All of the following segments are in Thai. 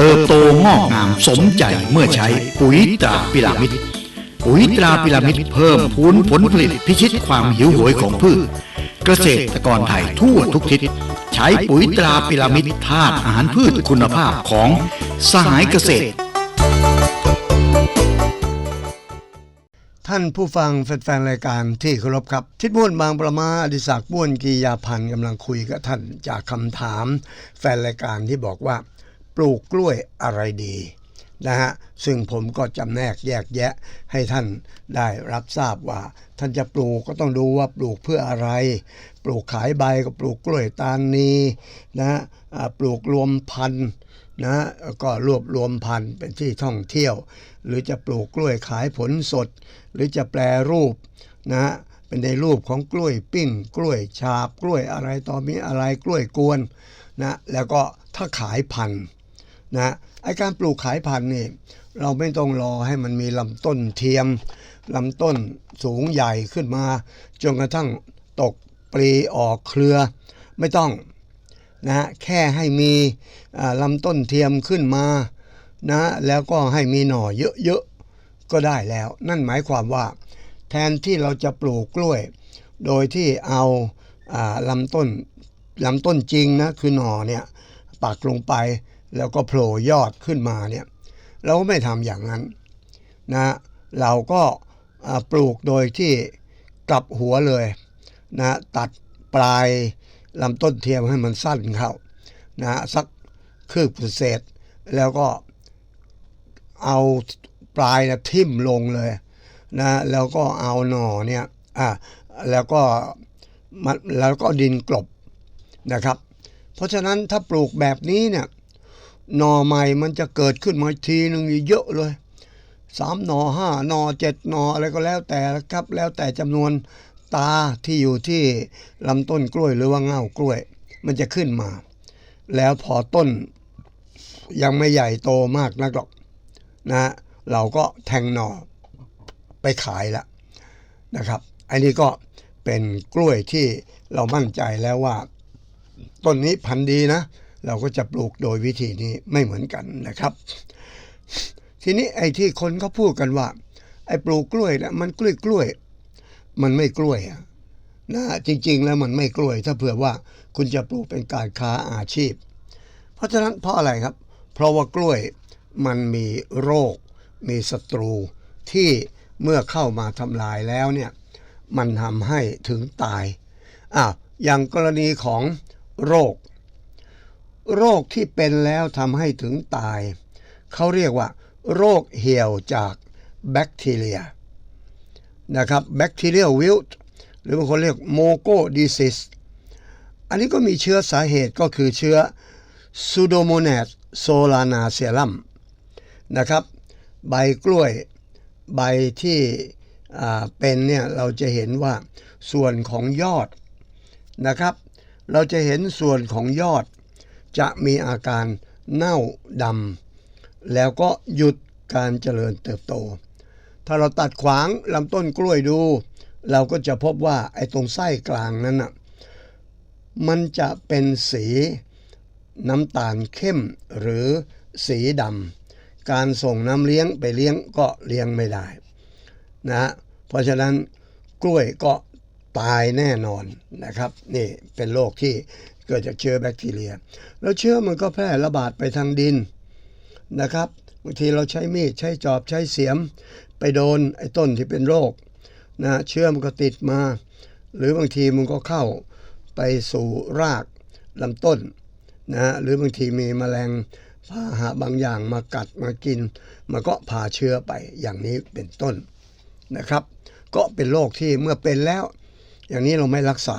เติบโตงอกงามสมใจเมื่อใช้ปุ๋ยตราพิรามิดปุ๋ยตราพิรามิดเพิ่มพูนผลผลิตพิชิตความหิวโหยของพืช เกษตรกรไทยทั่วทุกทิศ ใช้ปุ๋ยตราพิรามิดธาตุอาหารพืชคุณภาพของสหายเกษตร ท่านผู้ฟังแฟนๆรายการที่เคารพครับ ทิดบ้วนบางประมาอดิศักดิ์บ้วนกียาพันธ์กำลังคุยกับท่านจากคำถาม แฟนรายการที่บอกว่า ลูกกล้วยอะไรดีนะฮะซึ่งผมก็จำแนกแยกแยะให้ท่านได้รับทราบว่า ท่านจะปลูกก็ต้องดูว่าปลูกเพื่ออะไร ปลูกขายใบก็ปลูกกล้วยตานีนะปลูกรวมพันธุ์นะก็รวบรวมพันธุ์เป็นที่ท่องเที่ยว หรือจะปลูกกล้วยขายผลสด หรือจะแปลรูปนะเป็นในรูปของกล้วยปิ้ง กล้วยฉาบกล้วยอะไรต่อมีอะไรกล้วยกวนนะแล้วก็ถ้าขายพันธุ์ นะไอการปลูกขายพันธุ์นี่เราไม่ต้องรอให้มันมีลำต้นเทียมลำต้นสูงใหญ่ขึ้นมา จนกระทั่งตกปลีออกเครือไม่ต้องนะฮะแค่ให้มีลำต้นเทียมขึ้นมานะแล้วก็ให้มีหน่อเยอะๆก็ได้แล้ว นั่นหมายความว่า แทนที่เราจะปลูกกล้วย โดยที่เอาอาลำต้นลำต้นจริงนะคือหน่อเนี่ยปักลงไป แล้วก็โผล่ยอดขึ้นมาเนี่ยเราก็ไม่ทำอย่างนั้นนะเราก็ปลูกโดยที่กลับหัวเลยนะตัดปลายลำต้นเทียมให้มันสั้นเข้านะสักคืบเศษ แล้วก็เอาปลายนะทิ่มลงเลยนะแล้วก็เอาหน่อเนี่ยอะแล้วก็มันแล้วก็ดินกลบนะครับ เพราะฉะนั้นถ้าปลูกแบบนี้เนี่ย หน่อใหม่มันจะเกิดขึ้นมาทีหนึ่งเยอะเลยสามหนอห้าหนอเจ็ดหนออะไรก็แล้วแต่ครับ แล้วแต่จำนวนตาที่อยู่ที่ลำต้นกล้วยหรือว่าเง่ากล้วย มันจะขึ้นมา แล้วพอต้น ยังไม่ใหญ่โตมากนักหรอกนะ เราก็แทงหน่อไปขายละนะครับอันนี้ก็เป็นกล้วยที่เรามั่นใจแล้วว่า ต้นนี้พันธุ์ดีนะ เราก็จะปลูกโดยวิธีนี้ไม่เหมือนกันนะครับ ทีนี้ไอ้ที่คนเขาพูดกันว่า ไอ้ปลูกกล้วยเนี่ยมันกล้วยกล้วย มันไม่กล้วยอะนะจริง ๆ แล้วมันไม่กล้วย ถ้าเผื่อว่าคุณจะปลูกเป็นการค้าอาชีพ เพราะฉะนั้นเพราะอะไรครับ เพราะว่ากล้วยมันมีโรค มีศัตรูที่เมื่อเข้ามาทำลายแล้วเนี่ยมันทำให้ถึงตายอ้าวอย่างกรณีของโรค โรคที่เป็นแล้วทำให้ถึงตาย เขาเรียกว่า โรคเหี่ยวจากแบคทีเรียนะครับแบคทีเรียวิลต์หรือบางคนเรียกโมโกดิซิสอันนี้ก็มีเชื้อสาเหตุก็คือเชื้อ Pseudomonas solanacearum นะครับ ใบกล้วยใบที่เป็นเนี่ยเราจะเห็นว่าส่วนของยอดนะครับ เราจะเห็นส่วนของยอด จะมีอาการเน่าดำแล้วก็หยุดการเจริญเติบโต ถ้าเราตัดขวางลำต้นกล้วยดู เราก็จะพบว่าไอ้ตรงไส้กลางนั้นน่ะมันจะเป็นสีน้ำตาลเข้มหรือสีดำการส่งน้ำเลี้ยงไปเลี้ยงก็เลี้ยงไม่ได้นะฮะเพราะฉะนั้นกล้วยก็ตายแน่นอนนะครับ นี่เป็นโรคที่ เกิดจากเชื้อแบคทีเรีย แล้วเชื้อมันก็แพร่ระบาดไปทางดินนะครับบางทีเราใช้มีดใช้จอบใช้เสียม ไปโดนไอ้ต้นที่เป็นโรคนะเชื้อมันก็ติดมา หรือบางทีมันก็เข้าไปสู่รากลำต้นนะหรือบางทีมีแมลงพาหะบางอย่างมากัดมากิน มันก็พาเชื้อไปอย่างนี้เป็นต้นนะครับ ก็เป็นโรคที่เมื่อเป็นแล้ว อย่างนี้เราไม่รักษา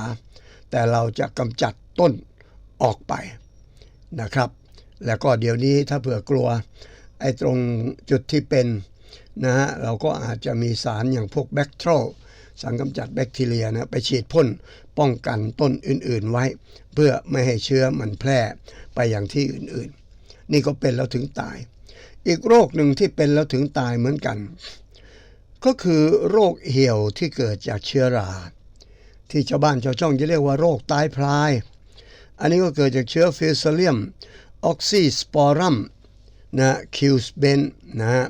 แต่เราจะกำจัด ต้นออกไปนะครับ แล้วก็เดี๋ยวนี้ถ้าเผื่อกลัวไอ้ตรงจุดที่เป็นนะฮะเราก็อาจจะมีสารอย่างพวกแบคทีรสารกำจัดแบคทีเรียนะไปฉีดพ่นป้องกันต้นอื่นๆไว้ เพื่อไม่ให้เชื้อมันแพร่ไปอย่างที่อื่นๆ นี่ก็เป็นแล้วถึงตาย อีกโรคหนึ่งที่เป็นแล้วถึงตายเหมือนกัน ก็คือโรคเหี่ยวที่เกิดจากเชื้อรา ที่ชาวบ้านชาวช่องจะเรียกว่าโรคตายพลาย อันนี้ก็เกิดจากเชื้อฟิวซเลียมออกซิสปอรัมนะคิวสเบนนะฮะ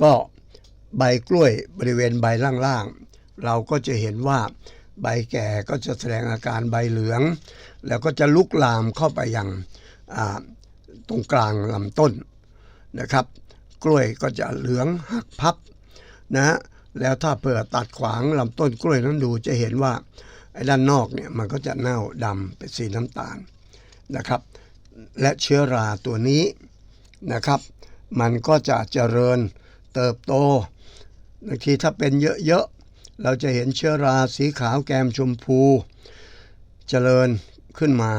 ก็ใบกล้วยบริเวณใบล่างๆ เราก็จะเห็นว่าใบแก่ก็จะแสดงอาการใบเหลือง แล้วก็จะลุกลามเข้าไปยังตรงกลางลำต้นนะครับ กล้วยก็จะเหลืองหักพับนะฮะแล้วถ้าเปิดตัดขวางลำต้นกล้วยนั้นดูจะเห็นว่า อ้ด้านนอกเนี่ยมันก็จะเน่าดำเป็นสีน้ำตาลนะครับ และเชื้อราตัวนี้นะครับ มันก็จะเจริญเติบโตบางทีถ้าเป็นเยอะๆเราจะเห็นเชื้อราสีขาวแกมชมพู เจริญขึ้นมา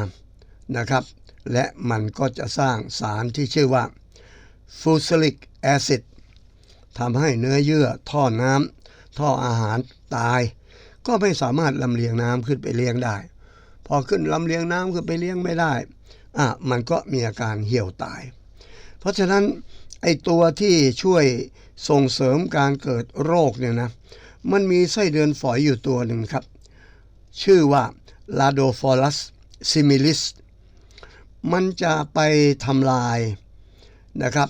นะครับ และมันก็จะสร้างสารที่ชื่อว่าฟูซิลิกแอซิดทำให้เนื้อเยื่อท่อน้ำท่ออาหารตาย ก็ไม่สามารถลำเลียงน้ำขึ้นไปเลี้ยงได้ พอขึ้นลำเลียงน้ำขึ้นไปเลี้ยงไม่ได้อะมันก็มีอาการเหี่ยวตาย เพราะฉะนั้นไอตัวที่ช่วยส่งเสริมการเกิดโรคเนี่ยนะมันมีไส้เดือนฝอยอยู่ตัวหนึ่งครับ ชื่อว่า Ladophilus similis มันจะไปทำลายนะครับ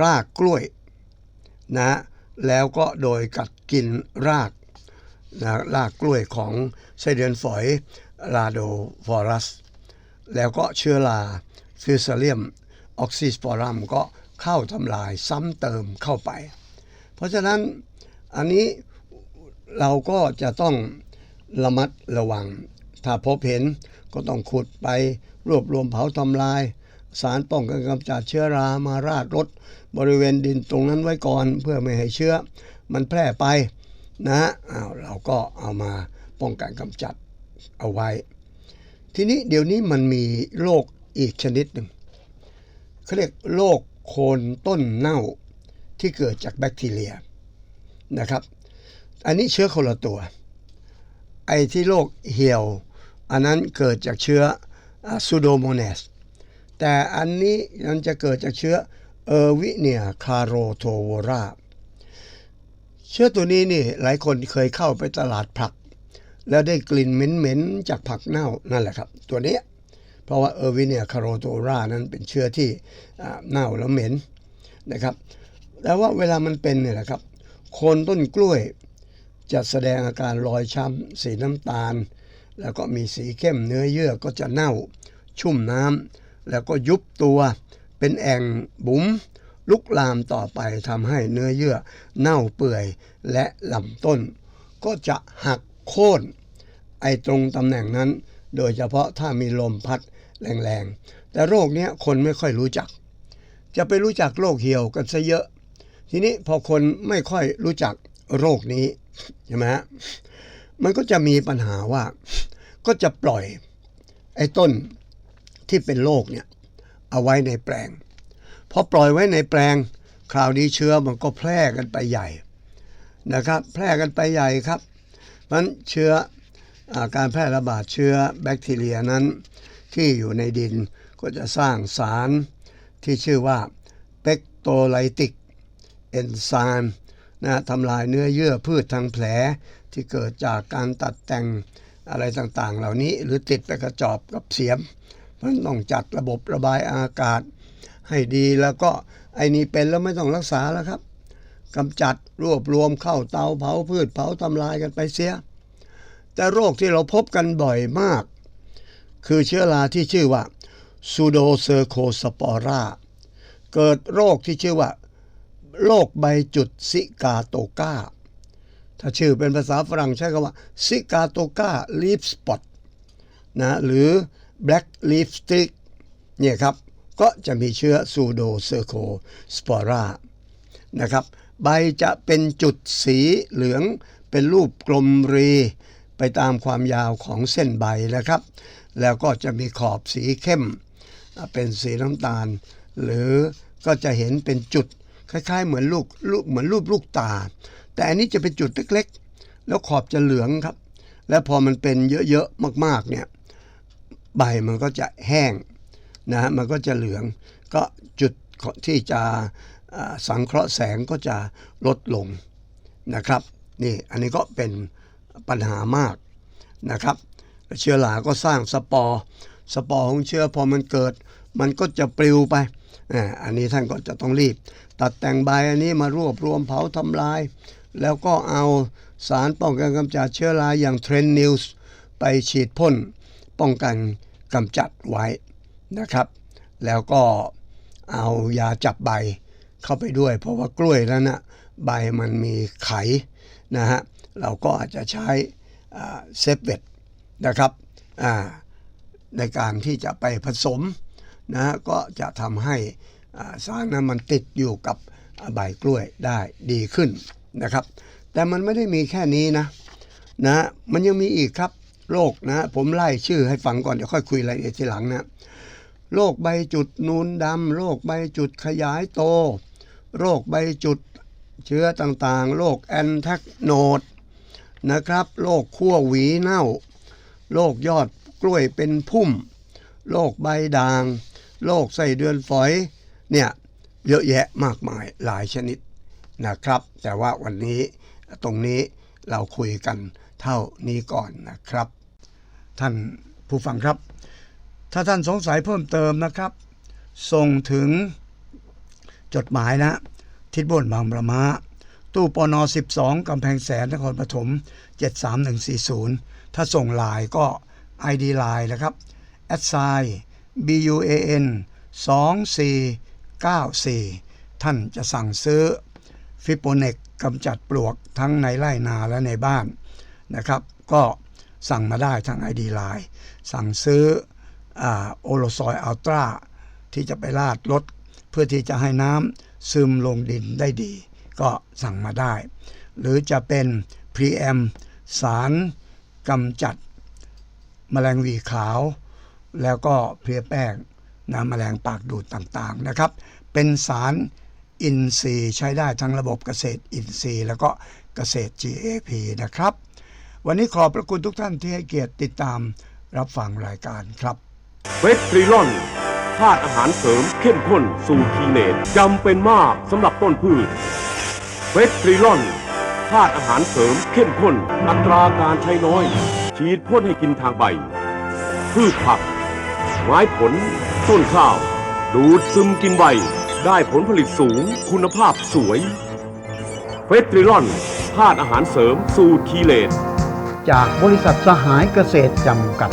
รากกล้วยนะแล้วก็โดยกัดกินราก นะรากกล้วยของไส้เดือนฝอย Ladophilus แล้วก็เชื้อราฟิวซเลียมออกซิสปอรัมก็เข้าทำลายซ้ำเติมเข้าไป เพราะฉะนั้นอันนี้เราก็จะต้องระมัดระวัง ถ้าพบเห็นก็ต้องขุดไปรวบรวมเผาทำลาย สารป้องกันกำจัดเชื้อรามาราดรถบริเวณดินตรงนั้นไว้ก่อน เพื่อไม่ให้เชื้อมันแพร่ไป นะอ้าวเราก็เอามาป้องกันกำจัดเอาไว้ ทีนี้เดี๋ยวนี้มันมีโรคอีกชนิดหนึ่งเขาเรียกโรคโคนต้นเน่าที่เกิดจากแบคทีเรียนะครับ อันนี้เชื้อคนละตัว ไอ้ที่โรคเหี่ยว อันนั้นเกิดจากเชื้อซูโดโมเนสแต่อันนี้มันจะเกิดจากเชื้อเออร์วิเนียคาโรโทโวรา เชื้อตัวนี้นี่หลายคนเคยเข้าไปตลาดผัก แล้วได้กลิ่นเหม็นๆจากผักเน่านั่นแหละครับ ตัวนี้เพราะว่าเออร์วิเนียคาโรโทรานั้นเป็นเชื้อที่เน่าแล้วเหม็นนะครับแต่ว่าเวลามันเป็นเนี่ยนะครับโคนต้นกล้วยจะแสดงอาการรอยช้ำสีน้ำตาล แล้วก็มีสีเข้มเนื้อเยื่อก็จะเน่า ชุ่มน้ำแล้วก็ยุบตัว เป็นแอ่งบุ๋ม ลุกลามต่อไปทำให้เนื้อเยื่อเน่าเปื่อยและลำต้น ก็จะหักโค่นไอตรงตำแหน่งนั้น โดยเฉพาะถ้ามีลมพัดแรงๆ แต่โรคเนี้ยคนไม่ค่อยรู้จัก จะไปรู้จักโรคเหี่ยวกันซะเยอะ ทีนี้พอคนไม่ค่อยรู้จักโรคนี้ใช่ไหมฮะมันก็จะมีปัญหาว่าก็จะปล่อยไอ้ต้นที่เป็นโรคเนี่ยเอาไว้ในแปลง พอปล่อยไว้ในแปลง คราวนี้เชื้อมันก็แพร่กันไปใหญ่นะครับ แพร่กันไปใหญ่ครับเพราะฉะนั้นเชื้ออาการแพร่ระบาดเชื้อแบคทีเรียนั้น ที่อยู่ในดินก็จะสร้างสารที่ชื่อว่าเปกโตไลติกเอนไซม์นะทำลายเนื้อเยื่อพืชทางแผลที่เกิดจากการตัดแต่งอะไรต่างๆ เหล่านี้หรือติดไปกระจอบกับเสียม มันต้องจัดระบบระบายอากาศ ให้ดีแล้วก็ไอ้นี่เป็นแล้วไม่ต้องรักษาแล้วครับกำจัดรวบรวมเข้าเตาเผาพืชเผาทำลายกันไปเสีย แต่โรคที่เราพบกันบ่อยมาก คือเชื้อราที่ชื่อว่าซูโดเซอร์โคสปอราเกิดโรคที่ชื่อว่าโรคใบจุดซิกาโตกาถ้าชื่อเป็นภาษาฝรั่งใช้คำว่าซิกาโตกาลีฟสปอตนะหรือ black leaf streak เนี่ยครับ ก็จะมีเชื้อซูโดเซอร์โคสปอรานะครับ ใบจะเป็นจุดสีเหลืองเป็นรูปกลมรี ไปตามความยาวของเส้นใบนะครับ แล้วก็จะมีขอบสีเข้ม เป็นสีน้ำตาล หรือก็จะเห็นเป็นจุดคล้ายๆ เหมือนลูกลูกเหมือนรูปลูกตา แต่อันนี้จะเป็นจุดเล็กๆ แล้วขอบจะเหลืองครับ แล้วพอมันเป็นเยอะๆ มากๆเนี่ยใบมันก็จะแห้ง นะฮะมันก็จะเหลืองก็จุดที่จะสังเคราะห์แสงก็จะลดลงนะครับนี่อันนี้ก็เป็นปัญหามากนะครับ เชื้อราก็สร้างสปอร์สปอร์ของเชื้อพอมันเกิด มันก็จะปลิวไปอ่าอันนี้ท่านก็จะต้องรีบ ตัดแต่งใบอันนี้มารวบรวมเผาทำลาย แล้วก็เอาสารป้องกันกำจัดเชื้อราอย่างเทรนนิวส์ไปฉีดพ่นป้องกันกำจัดไว้ นะครับ แล้วก็เอายาจับใบเข้าไปด้วย เพราะว่ากล้วยนั้นนะใบมันมีไขนะฮะเราก็อาจจะใช้เซฟเวตนะครับในการที่จะไปผสมนะฮะก็จะทำให้สารนั้นมันติดอยู่กับใบกล้วยได้ดีขึ้นนะครับ แต่มันไม่ได้มีแค่นี้นะนะมันยังมีอีกครับโรคนะผมไล่ชื่อให้ฟังก่อนเดี๋ยวค่อยคุยรายละเอียดทีหลังนะ โรคใบจุดนูนดำโรคใบจุดขยายโต โรคใบจุดเชื้อต่างๆ โรคแอนแทกโนดนะครับ โรคขั้วหวีเน่า โรคยอดกล้วยเป็นพุ่ม โรคใบด่าง โรคไส้เดือนฝอย เนี่ยเยอะแยะมากมายหลายชนิดนะครับ แต่ว่าวันนี้ตรงนี้เราคุยกันเท่านี้ก่อนนะครับ ท่านผู้ฟังครับ ถ้าท่านสงสัยเพิ่มเติมนะครับ ส่งถึงจดหมายนะ ทิศบนบางประมาตู้ปน12กำแพงแสนนครปฐม73140 ถ้าส่งลน์ก็ ID ไลน์นะครับ a d s i BUAN 2494 ท่านจะสั่งซื้อฟิโปเนกกำจัดปลวกทั้งในไร่นาและในบ้านนะครับ ก็สั่งมาได้ทาง ID ไลน์สั่งซื้อ โอโลซอยอัลตราที่จะไปลาดรถเพื่อที่จะให้น้ำซึมลงดินได้ดี ก็สั่งมาได้ หรือจะเป็นพรีแอมสารกำจัดแมลงวีขาว แล้วก็เพลียแป้งนะแมลงปากดูดต่างๆนะครับ เป็นสารอินทรีย์ใช้ได้ทั้งระบบเกษตรอินทรีย์ แล้วก็เกษตร GAP นะครับ วันนี้ขอบพระคุณทุกท่านที่ให้เกียรติติดตามรับฟังรายการครับ เวสตรีลอนธาตุอาหารเสริมเข้มข้นสูตรทีเนตจำเป็นมากสำหรับต้นพืช เวสตรีลอนธาตุอาหารเสริมเข้มข้น อัตราการใช้น้อย ฉีดพ่นให้กินทางใบ พืชผัก ไม้ผล ต้นข้าว ดูดซึมกินใบ ได้ผลผลิตสูง คุณภาพสวย เวสตรีลอนธาตุอาหารเสริมสูตรทีเลตจากบริษัทสหายเกษตรจำกัด